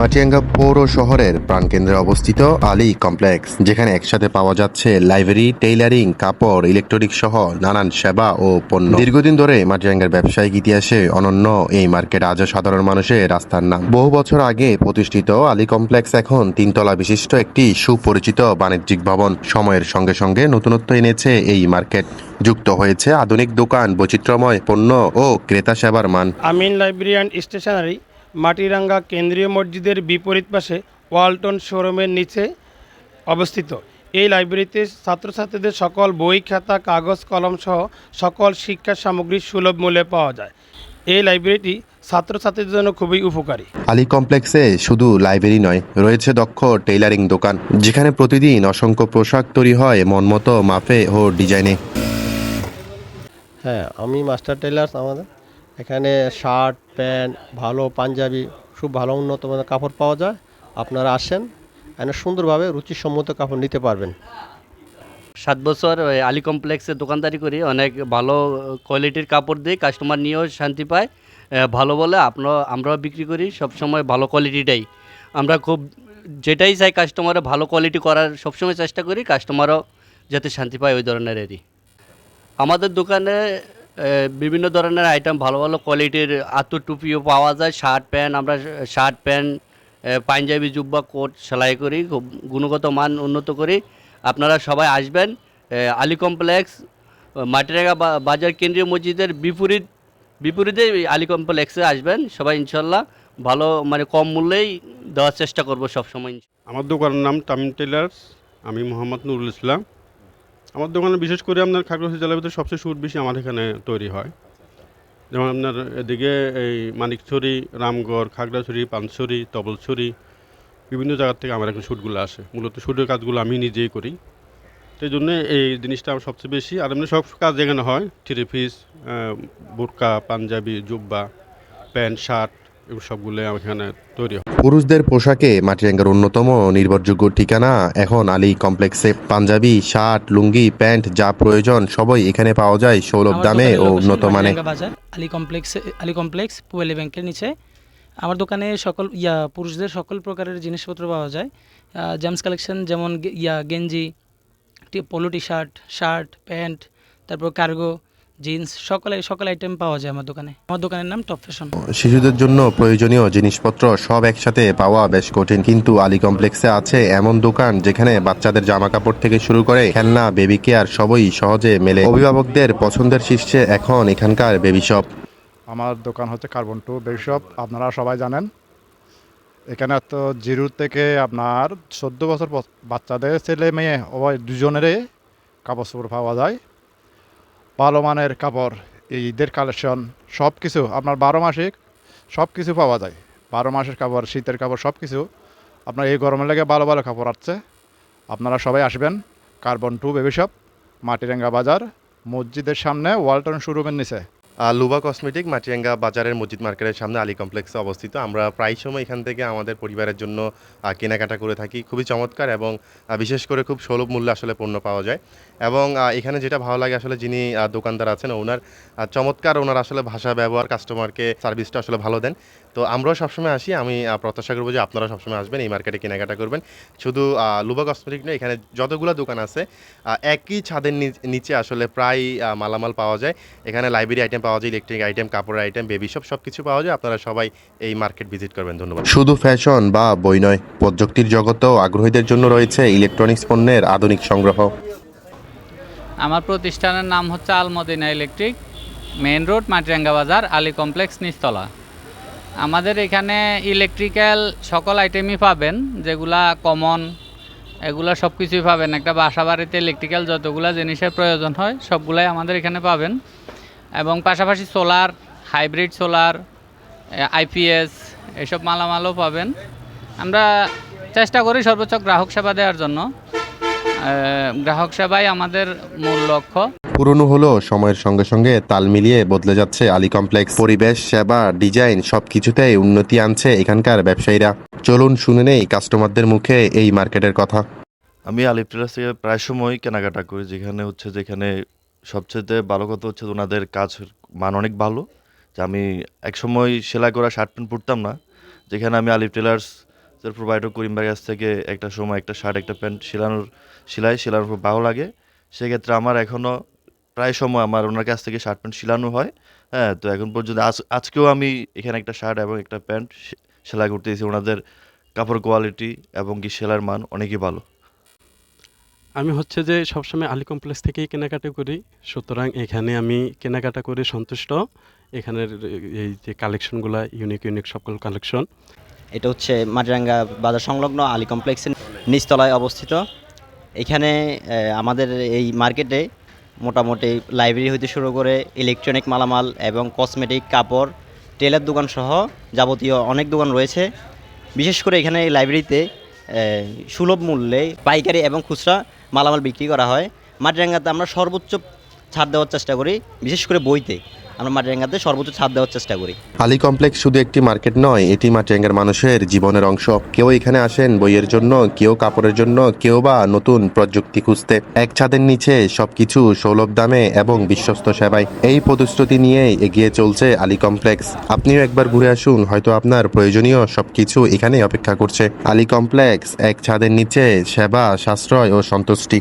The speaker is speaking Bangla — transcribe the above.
মাটিয়াঙ্গা পৌর শহরের প্রাণকেন্দ্রে অবস্থিত আলী কমপ্লেক্স, যেখানে একসাথে পাওয়া যাচ্ছে লাইব্রেরি, টেইলারিং, কাপড় ইলেকট্রনিক সহ নানান সেবা ও পণ্য। দীর্ঘদিন ধরে মাটিয়াঙ্গার ব্যবসায়িক ইতিহাসে অনন্য এই মার্কেট আজও সাধারণ মানুষের রাস্তার নাম। বহু বছর আগে প্রতিষ্ঠিত আলী কমপ্লেক্স এখন তিনতলা বিশিষ্ট একটি সুপরিচিত বাণিজ্যিক ভবন। সময়ের সঙ্গে সঙ্গে নতুনত্ব এনেছে এই মার্কেট। যুক্ত হয়েছে আধুনিক দোকান, বৈচিত্র্যময় পণ্য ও ক্রেতা সেবার মান। Amin library and stationery. Matiranga কেন্দ্রীয় মসজিদের বিপরীত পাশে ওয়ালটন শোরুমের নিচে অবস্থিত। এই লাইব্রেরিতে ছাত্রছাত্রীদের সকল বই খাতা কাগজ কলম সহ সকল শিক্ষা সামগ্রী সুলভ মূল্যে পাওয়া যায়। এই লাইব্রেরিটি ছাত্রছাত্রীদের জন্য খুবই উপকারী। আলী কমপ্লেক্সে শুধু লাইব্রেরি নয় রয়েছে দক্ষ টেইলারিং দোকান যেখানে প্রতিদিন অসংখ্য পোশাক তৈরি হয় মনমতো মাপে ও ডিজাইনে। হ্যাঁ আমি মাস্টার টেলার্স আমাদের। এখানে শার্ট প্যান্ট, ভালো পাঞ্জাবি, খুব ভালো উন্নত মানের কাপড় পাওয়া যায়। আপনারা আসেন এখানে সুন্দরভাবে রুচিসম্মত কাপড় নিতে পারবেন। সাত বছর আলী কমপ্লেক্সে দোকানদারি করি, অনেক ভালো কোয়ালিটির কাপড় দিই, কাস্টমার নিয়েও শান্তি পায়। ভালো বলে আপনার আমরাও বিক্রি করি, সবসময় ভালো কোয়ালিটিটাই। আমরা খুব, যেটাই চাই কাস্টমারে ভালো কোয়ালিটি করার সবসময় চেষ্টা করি কাস্টমারও যাতে শান্তি পায় ওই ধরনেরই আমাদের দোকানে বিভিন্ন ধরনের আইটেম ভালো ভালো কোয়ালিটির আতর টুপিও পাওয়া যায়। শার্ট প্যান্ট আমরা শার্ট প্যান্ট পাঞ্জাবি, জুব্বা, কোট সেলাই করি, খুব গুণগত মান উন্নত করি। আপনারা সবাই আসবেন আলী কমপ্লেক্স মাটিরাঙ্গা বা- বাজার কেন্দ্রীয় মসজিদের বিপরীত, বিপরীতে আলী কমপ্লেক্সে আসবেন। সবাই ইনশাল্লাহ ভালো মানে কম মূল্যেই দেওয়ার চেষ্টা করব সবসময় আমার দোকানের নাম তামিম টেলার্স আমি মোহাম্মদ নুরুল ইসলাম। আমার দোকানে বিশেষ করে আপনার খাগড়াছড়ি জেলার ভিতরে সবচেয়ে সুট বেশি আমার এখানে তৈরি হয়। যেমন আপনার এদিকে এই মানিকছড়ি, রামগড়, খাগড়াছড়ি, পানছড়ি, তবলছড়ি বিভিন্ন জায়গার থেকে আমার এখানে শ্যুটগুলো আসে। মূলত শ্যুটের কাজগুলো আমি নিজেই করি। সেই জন্য এই জিনিসটা আমার সবচেয়ে বেশি। আর এমনি সব কাজ এখানে হয়। থ্রি পিস বোরকা, পাঞ্জাবি, জুব্বা, প্যান্ট, শার্ট, এগুলো সবগুলো আমার এখানে তৈরি হয়। পুরুষদের পোশাকে মাটিরাঙ্গার অন্যতম নির্ভরযোগ্য ঠিকানা। এখন আলী কমপ্লেক্সে পাঞ্জাবি শার্ট লুঙ্গি প্যান্ট যা প্রয়োজন সবই এখানে পাওয়া যায় সৌলভ দামে ও উন্নত মানে আলী কমপ্লেক্স আলী কমপ্লেক্স পুয়েলি ব্যাংকের নিচে। আমার দোকানে সকল ইয়া পুরুষদের সকল প্রকারের জিনিসপত্র পাওয়া যায়। জেমস কালেকশন যেমন ইয়া গেঞ্জি polo T shirt shirt pant তারপর কার্গো জিন্স সকল সকল আইটেম পাওয়া যায় আমার দোকানে। আমার দোকানের নাম টপ ফ্যাশন শিশুদের জন্য প্রয়োজনীয় জিনিসপত্র সব একসাথে পাওয়া বেশ কঠিন কিন্তু আলী কমপ্লেক্সে আছে এমন দোকান যেখানে বাচ্চাদের জামা কাপড় থেকে শুরু করে খেলনা বেবি কেয়ার সবই সহজে মেলে। অভিভাবকদের পছন্দের শীর্ষে এখন এখানকার বেবি শপ আমার দোকান হচ্ছে কার্বন টু বেশপ আপনারা সবাই জানেন। এখানে তো জিরো থেকে আপনার চোদ্দ বছর বাচ্চাদের ছেলে মেয়ে দুজনেরই কাপড় চোপড় পাওয়া যায়। ভালো মানের কাপড়, এই ঈদের কালেকশন সব কিছু আপনার বারো মাসে সব কিছু পাওয়া যায়। বারো মাসের কাপড়, শীতের কাপড় সব কিছু আপনার এই গরমের লেগে ভালো ভালো কাপড় আসছে। আপনারা সবাই আসবেন কার্বন টু বেবিশপ মাটিরাঙ্গা বাজার, মসজিদের সামনে, ওয়ালটন শোরুমের নিচে। লুবা কসমেটিক মাটিয়াঙ্গা বাজারের মসজিদ মার্কেটের সামনে আলী কমপ্লেক্সে অবস্থিত। আমরা প্রায় সময় এখান থেকে আমাদের পরিবারের জন্য কেনাকাটা করে থাকি। খুবই চমৎকার এবং বিশেষ করে খুব সুলভ মূল্যে আসলে পণ্য পাওয়া যায়। এবং এখানে যেটা ভালো লাগে আসলে যিনি দোকানদার আছেন, ওনার চমৎকার ওনার আসলে ভাষা ব্যবহার কাস্টমারকে সার্ভিসটা আসলে ভালো দেন। তো আমরাও সবসময় আসি। আমি প্রত্যাশা করব যে আপনারা সবসময় আসবেন, এই মার্কেটে কেনাকাটা করবেন। শুধু লুবা কসমেটিক নয়, এখানে যতগুলো দোকান আছে একই ছাদের নিচে আসলে প্রায় মালামাল পাওয়া যায়। এখানে লাইব্রেরি আইটেম পাওয়া যায় ইলেকট্রিক আইটেম কাপড়ের আইটেম বেবি সব সব কিছু পাওয়া যায়। আপনারা সবাই এই মার্কেট ভিজিট করবেন। ধন্যবাদ। শুধু ফ্যাশন বা বই নয় প্রযুক্তির জগতেও আগ্রহীদের জন্য রয়েছে ইলেকট্রনিক্স পণ্যের আধুনিক সংগ্রহ। আমার প্রতিষ্ঠানের নাম হচ্ছে Almadina electric main road Matiranga বাজার আলী কমপ্লেক্স নিচতলা। আমাদের এখানে ইলেকট্রিক্যাল সকল আইটেমই পাবেন যেগুলা কমন এগুলা সব কিছুই পাবেন। একটা বাসা বাড়িতে ইলেকট্রিক্যাল যতগুলা জিনিসের প্রয়োজন হয় সবগুলাই আমাদের এখানে পাবেন। এবং পাশাপাশি সোলার হাইব্রিড সোলার আইপিএস এসব মালামালও পাবেন। আমরা চেষ্টা করি সর্বোচ্চ গ্রাহক সেবা দেওয়ার জন্য। গ্রাহক সেবাই আমাদের মূল লক্ষ্য। পুরনো হলো সময়ের সঙ্গে সঙ্গে তাল মিলিয়ে বদলে যাচ্ছে আলী কমপ্লেক্স। পরিবেশ সেবা ডিজাইন সব কিছুতেই উন্নতি আনছে এখানকার ব্যবসায়ীরা। চলুন শুনে নেই কাস্টমারদের মুখে এই মার্কেটের কথা। আমি আলিপ টেলার্স থেকে প্রায় সময় কেনাকাটা করি যেখানে হচ্ছে যেখানে সবচেয়ে ভালো কথা হচ্ছে ওনাদের কাজ মান অনেক ভালো। যে আমি এক সময় সেলাই করা শার্ট প্যান্ট পরতাম না, যেখানে আমি আলিফ টেলার্স প্রোভাইডার করিম ভাইয়ের কাছ থেকে একটা সময় একটা শার্ট একটা প্যান্ট সেলানোর, সেলাই, সেলানোর খুব ভালো লাগে। সেক্ষেত্রে আমার এখনও প্রায় সময় আমার ওনার কাছ থেকে শার্ট প্যান্ট সেলানো হয়। হ্যাঁ তো এখন পর্যন্ত আজ, আজকেও আমি এখানে একটা শার্ট এবং একটা প্যান্ট সেলাই করতেছি। ওনাদের কাপড় কোয়ালিটি এবং কি সেলার মান অনেকই ভালো। আমি হচ্ছে যে সবসময় আলী কমপ্লেক্স থেকেই কেনাকাটা করি। সুতরাং এখানে আমি কেনাকাটা করে সন্তুষ্ট। এখানের এই যে কালেকশনগুলো ইউনিক ইউনিক সকল কালেকশন। এটা হচ্ছে মাটিরাঙ্গা বাজার সংলগ্ন আলী কমপ্লেক্সের নিচতলায় অবস্থিত। এখানে আমাদের এই মার্কেটে মোটামুটি লাইব্রেরি হইতে শুরু করে ইলেকট্রনিক মালামাল এবং কসমেটিক কাপড় টেলার দোকান সহ যাবতীয় অনেক দোকান রয়েছে। বিশেষ করে এখানে এই লাইব্রেরিতে সুলভ মূল্যে পাইকারি এবং খুচরা মালামাল বিক্রি করা হয়। মাটিরাঙ্গাতে আমরা সর্বোচ্চ ছাড় দেওয়ার চেষ্টা করি, বিশেষ করে বইতে। আমরা মাটিরাঙ্গাতে সর্বোচ্চ ছাড় দেওয়ার চেষ্টা করি। আলী কমপ্লেক্স শুধু একটি মার্কেট নয়, এটি মাটিরাঙ্গার মানুষের জীবনের অংশ। কেউ এখানে আসেন বইয়ের জন্য, কেউ কাপড়ের জন্য, কেউ বা নতুন প্রযুক্তি খুঁজতে। এক ছাদের নিচে সবকিছু সৌলভ দামে এবং বিশ্বস্ত সেবায়। এই প্রতিশ্রুতি নিয়ে এগিয়ে চলছে আলী কমপ্লেক্স। আপনিও একবার ঘুরে আসুন, হয়তো আপনার প্রয়োজনীয় সবকিছু এখানে অপেক্ষা করছে। আলী কমপ্লেক্স, এক ছাদের নিচে সেবা, সাশ্রয় ও সন্তুষ্টি।